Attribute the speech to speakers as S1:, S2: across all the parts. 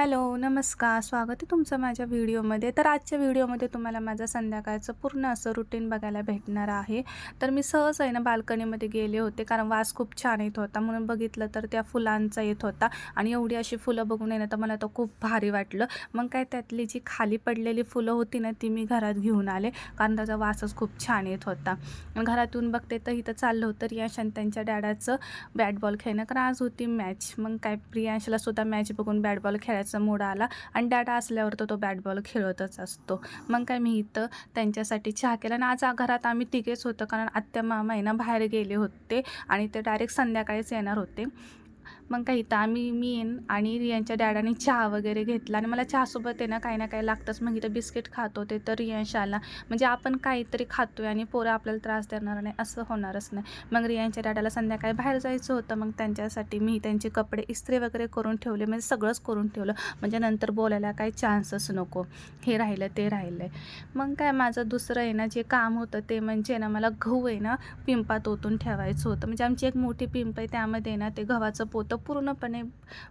S1: Hello नमस्कार. स्वागत आहे तुमचं माझ्या व्हिडिओमध्ये. तर आजच्या व्हिडिओमध्ये तुम्हाला माझं संध्याकाळचं पूर्ण असं रुटीन बघायला भेटणार आहे. तर मी सहज आहे ना बाल्कनीमध्ये गेले होते कारण वास खूप छान येत होता. म्हणून बघितलं तर त्या फुलांचा येत होता. आणि एवढी अशी फुलं बघून आहे ना तर मला तर खूप भारी वाटलं. मग काय त्यातली जी खाली पडलेली फुलं होती ना ती मी घरात घेऊन आले कारण त्याचा वासच खूप छान येत होता. घरातून बघते तर इथं चाललं होतं रियांश आणि त्यांच्या डॅडाचं बॅट बॉल खेळणं कारण आज होती मॅच मग काय प्रियांशला सुद्धा मॅच बघून बॅट बॉल खेळायचं मूड आला आणि डॅडा असल्यावर तर तो बॅट बॉल खेळतच असतो. मग काय मी इथं त्यांच्यासाठी चहा केला आणि आज घरात आम्ही तिघेच होतो. कारण आत्या मामा आहे ना बाहेर गेले होते आणि ते डायरेक्ट संध्याकाळीच येणार होते. मग काही इथं आम्ही मी येईन आणि रियांच्या डॅडाने चहा वगैरे घेतला आणि मला चहासोबत आहे ना काही ना काही लागतंच. मग इथं बिस्किट खात होते तर रियांश आला म्हणजे आपण काहीतरी खातोय आणि पोरं आपल्याला त्रास देणार नाही असं होणारच नाही. मग रियांच्या डॅडाला संध्याकाळी बाहेर जायचं होतं मग त्यांच्यासाठी मी त्यांचे कपडे इस्त्री वगैरे करून ठेवले म्हणजे सगळंच करून ठेवलं. म्हणजे नंतर बोलायला काही चान्सच नको. हे राहिलं ते राहिलं मग काय माझं दुसरं आहे ना जे काम होतं ते म्हणजे ना मला गहू आहे ना पिंपात ओतून ठेवायचं होतं. म्हणजे आमची एक मोठी पिंप आहे त्यामध्ये ना ते गव्हाचं पो पोतं पूर्णपणे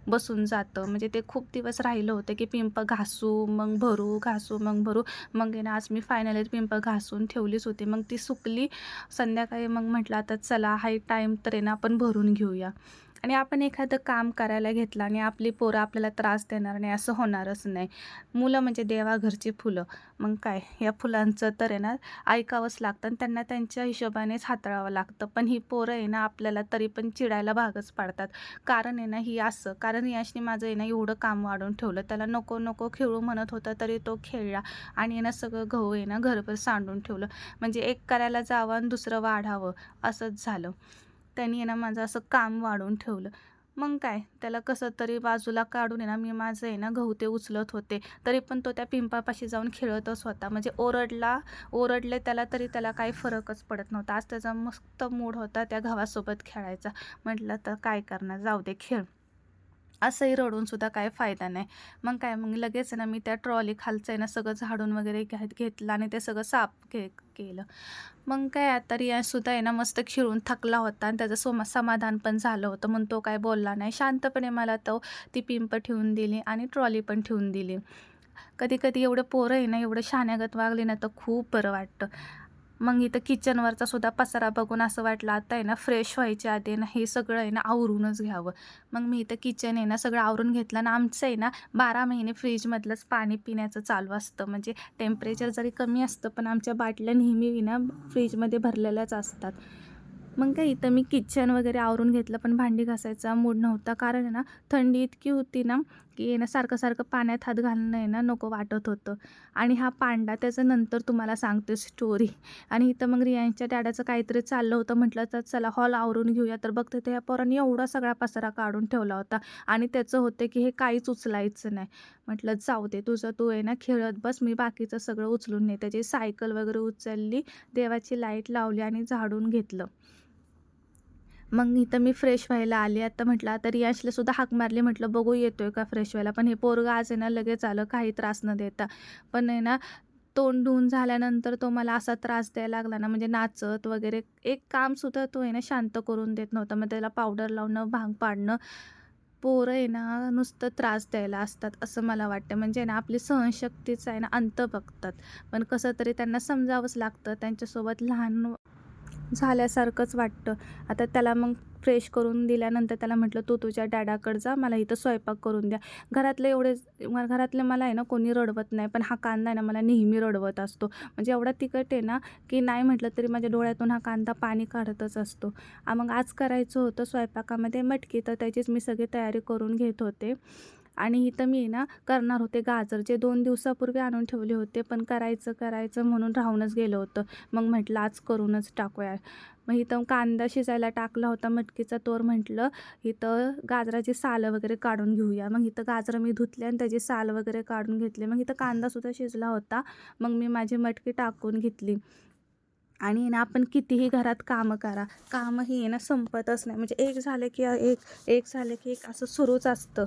S1: बसून जातं. म्हणजे ते खूप दिवस राहिलं होतं की पिंप घासू मग भरू घासू मग भरू. मग ना आज मी फायनली पिंप घासून ठेवलीच होती. मग ती सुकली. संध्याकाळी मग म्हटलं आता चला हाय टाईम तर ना आपण भरून घेऊया. आणि आपण एखादं काम करायला घेतलं आणि आपली पोरं आपल्याला त्रास देणार नाही असं होणारच नाही. मुलं म्हणजे देवाघरची फुलं. मग काय या फुलांचं तर आहे ना ऐकावंच लागतं आणि त्यांना त्यांच्या हिशोबानेच हाताळावं लागतं. पण ही पोरं आहे ना आपल्याला तरी पण चिडायला भागच पाडतात. कारण आहे ना ही असं कारण याशनी माझं आहे ना एवढं काम वाढून ठेवलं. त्याला नको नको खेळू म्हणत होता तरी तो खेळला आणि आहे ना सगळं गहू आहे ना घरभर सांडून ठेवलं. म्हणजे एक करायला जावं आणि दुसरं वाढावं असंच झालं. त्यांनी आहे ना माझं असं काम वाढून ठेवलं. मग काय त्याला कसं तरी बाजूला काढून आहे ना मी माझं आहे ना गहू ते उचलत होते. तरी पण तो त्या पिंपापाशी जाऊन खेळतच होता. म्हणजे ओरडला ओरडले त्याला तरी त्याला काही फरकच पडत नव्हता. आज त्याचा मस्त मूड होता त्या गव्हासोबत खेळायचा. म्हटलं तर काय करणार? जाऊ दे खेळ. असंही रडून सुद्धा काय फायदा नाही. मग काय मग लगेच ना मी त्या ट्रॉली खालचं आहे ना सगळं झाडून वगैरे घेत घेतलं आणि ते सगळं साफ के केलं. मग काय आता रियासुद्धा आहे ना मस्त खिळून थकला होता आणि त्याचं सोमा समाधान पण झालं होतं. म्हणून तो काय बोलला नाही. शांतपणे मला तो ती पिंप ठेवून दिली आणि ट्रॉली पण ठेवून दिली. कधी कधी एवढं पोरं आहे ना एवढं शाण्यागत वागली ना तर खूप बरं वाटतं. मग इथं किचनवरचा सुद्धा पसारा बघून असं वाटलं आता आहे ना फ्रेश व्हायच्या आधी ना हे सगळं आहे ना आवरूनच घ्यावं. मग मी इथं किचन आहे ना सगळं आवरून घेतलं आणि आमचं आहे ना बारा महिने फ्रीजमधलंच पाणी पिण्याचं चालू असतं. म्हणजे टेम्परेचर जरी कमी असतं पण आमच्या बाटल्या नेहमी ना फ्रीजमध्ये भरलेल्याच असतात. मग काय इथं मी किचन वगैरे आवरून घेतलं पण भांडी घासायचा मूड नव्हता. कारण आहे ना थंडी इतकी होती ना की आहे ना सारखं सारखं पाण्यात हात घालणं आहे ना नको वाटत होतं. आणि हा पांडा त्याचं नंतर तुम्हाला सांगते स्टोरी आणि इथं मग रियांच्या डॅडाचं काहीतरी चाललं होतं म्हटलं तर चला हॉल आवरून घेऊया. तर बघते तर ह्या पोरांनी एवढा सगळा पसारा काढून ठेवला होता. आणि त्याचं होते की हे काहीच उचलायचं नाही. म्हटलं जाऊ दे तुझं तू आहे ना खेळत बस मी बाकीचं सगळं उचलून नाही त्याची सायकल वगैरे उचलली देवाची लाइट लावली आणि झाडून घेतलं. मग इथं मी फ्रेश व्हायला आली. आता म्हटलं आता रियाशला सुद्धा हाक मारली. म्हटलं बघू येतोय का फ्रेश व्हायला? पण हे पोरग आज आहे ना लगेच आलं काही त्रास न देता. पण आहे ना तोंड धुवून झाल्यानंतर तो मला असा त्रास द्यायला लागला ना म्हणजे नाचत वगैरे एक कामसुद्धा तो आहे ना शांत करून देत नव्हता. मग त्याला पावडर लावणं भांग पाडणं पोरं आहे ना नुसतं त्रास द्यायला असतात असं मला वाटतं. म्हणजे ना आपली सहनशक्तीचा आहे ना अंत बघतात. पण कसं तरी त्यांना समजावंच लागतं त्यांच्यासोबत लहान झाल्यासारखंच वाटतं. आता त्याला मग फ्रेश करून दिल्यानंतर त्याला म्हटलं तू तुझ्या डॅडाकडे जा मला इथं स्वयंपाक करून द्या. घरातले एवढे घरातले मला आहे ना कोणी रडवत नाही. पण हा कांदा आहे ना मला नेहमी रडवत असतो. म्हणजे एवढा तिखट आहे ना की नाही म्हटलं तरी माझ्या डोळ्यातून हा कांदा पाणी काढतच असतो. मग आज करायचं होतं स्वयंपाकामध्ये मटकी तर त्याचीच मी सगळी तयारी करून घेत होते. आणि इथं मी ना करणार होते गाजर जे दोन दिवसापूर्वी आणून ठेवले होते पण करायचं करायचं म्हणून राहूनच गेलं होतं. मग म्हटलं आज करूनच टाकूया. मग इथं कांदा शिजायला टाकला होता मटकीचा तोर म्हटलं इथं गाजराची सालं वगैरे काढून घेऊया. मग इथं गाजरं मी धुतले आणि त्याची साल वगैरे काढून घेतले. मग इथं कांदासुद्धा शिजला होता. मग मी माझी मटकी टाकून घेतली. आणि ना आपण कितीही घरात कामं करा कामं ही आहे ना संपतच नाही. म्हणजे एक झालं की एक एक झालं की एक असं सुरूच असतं.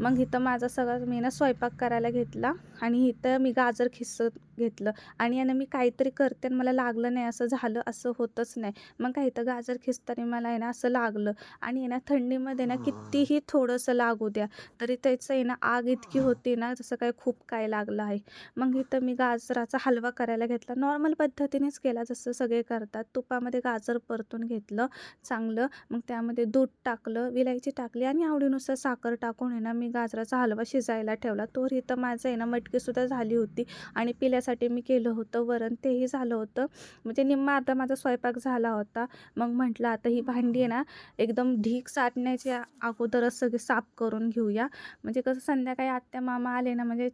S1: मग इथं माझा सगळं मी ना स्वयंपाक करायला घेतला आणि इथं मी गाजर खिसत घेतलं. आणि यानं मी काहीतरी करते आणि मला लागलं नाही असं झालं असं होतच नाही. मग काय इथं गाजर खिसताना मला आहे ना असं लागलं. आणि आहे ना थंडीमध्ये ना कितीही थोडंसं लागू द्या तरी त्याचं आहे ना आग इतकी होती ना जसं काय खूप काय लागलं आहे. मग इथं मी गाजराचा हलवा करायला घेतला. नॉर्मल पद्धतीनेच केला जसं असं सगळे करतात. तुपामध्ये गाजर परतून घेतलं चांगलं. मग त्यामध्ये दूध टाकलं विलायची टाकली आणि आवडीनुसार साखर टाकून आहे ना मी गाजराचा हलवा शिजायला ठेवला. तोवर इथं माझं आहे ना मटकीसुद्धा झाली होती आणि पिल्यासाठी मी केलं होतं वरण. तेही झालं होतं. म्हणजे निम्मा आता माझा स्वयंपाक झाला होता. मग म्हटलं आता ही भांडी आहे ना एकदम ढीक साठण्याच्या अगोदरच सगळे साफ करून घेऊया. म्हणजे कसं संध्याकाळी आत्या मामा आले ना म्हणजे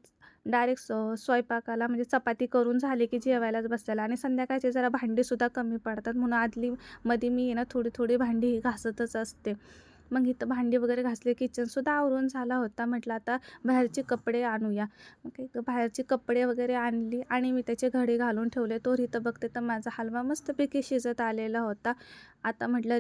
S1: डायरेक्ट स्वयंपाकाला म्हणजे चपाती करून झाली की जेवायलाच बसायला आणि संध्याकाळचे जरा भांडीसुद्धा कमी पडतात. म्हणून आदली मध्ये मी ना थोडी थोडी भांडी घासतच असते. मग इथं भांडी वगैरे घासले किचनसुद्धा आवरून झाला होता. म्हटलं आता बाहेरचे कपडे आणूया. मग बाहेरचे कपडे वगैरे आणली आणि मी त्याचे घडे घालून ठेवले. तो इथं बघते तर माझा हलवा मस्तपैकी शिजत आलेला होता. आता म्हटलं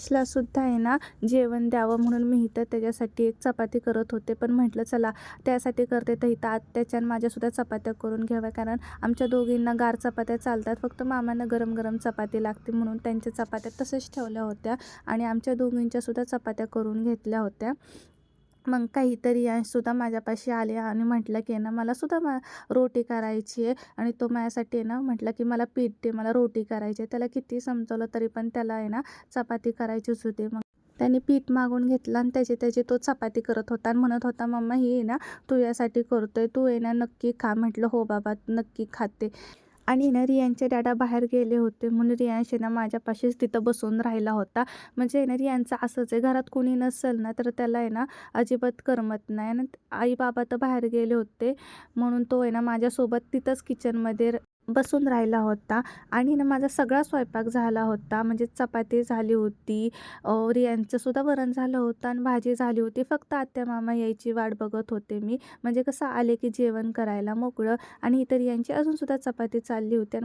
S1: रियाला सुद्धा आहे ना जेवण द्यावं म्हणून मी इथं त्याच्यासाठी एक चपाती करत होते. पण म्हटलं चला त्यासाठी करते तर इथं आत्याच्या माझ्यासुद्धा चपात्या करून घ्याव्या. कारण आमच्या दोघींना गार चपात्या चालतात. फक्त मामांना गरम गरम चपाती लागते म्हणून त्यांच्या चपात्या तसेच ठेवल्या होत्या आणि आमच्या दोघींच्यासुद्धा चपात्या करून घेतल्या होत्या. मग काहीतरी सुद्धा माझ्यापाशी आले आणि म्हटलं की ना मला सुद्धा मा रोटी करायची आहे. आणि तो माझ्यासाठी आहे ना म्हटलं की मला पीठ दे मला रोटी करायची आहे. त्याला किती समजवलं तरी पण त्याला आहे ना चपाती करायचीच होती. मग त्याने पीठ मागून घेतलं आणि त्याची त्याची तो चपाती करत होता आणि म्हणत होता मम्मा ही आहे ना तू यासाठी करतोय. तू आहे ना नक्की खा. म्हटलं हो बाबा नक्की खाते. आणि ना रियांचे डॅडा बाहेर गेले होते. म्हणून रियांश ना माझ्यापाशीच तिथं बसून राहिला होता. म्हणजे ना रियांचं असंच आहे घरात कोणी नसेल ना तर त्याला आहे ना अजिबात करमत नाही. आणि आई बाबा तर बाहेर गेले होते. म्हणून तो आहे ना माझ्यासोबत तिथंच किचनमध्ये बसून राहिला होता आणि ना माझा सगळा स्वयंपाक झाला होता. म्हणजे चपाती झाली होती रियांचंसुद्धा वरण झालं होतं आणि भाजी झाली होती. फक्त आत्या मामा यायची वाट बघत होते मी. म्हणजे कसं आले की जेवण करायला मोकळं आणि इतर यांची अजूनसुद्धा चपाती चालली होती. आणि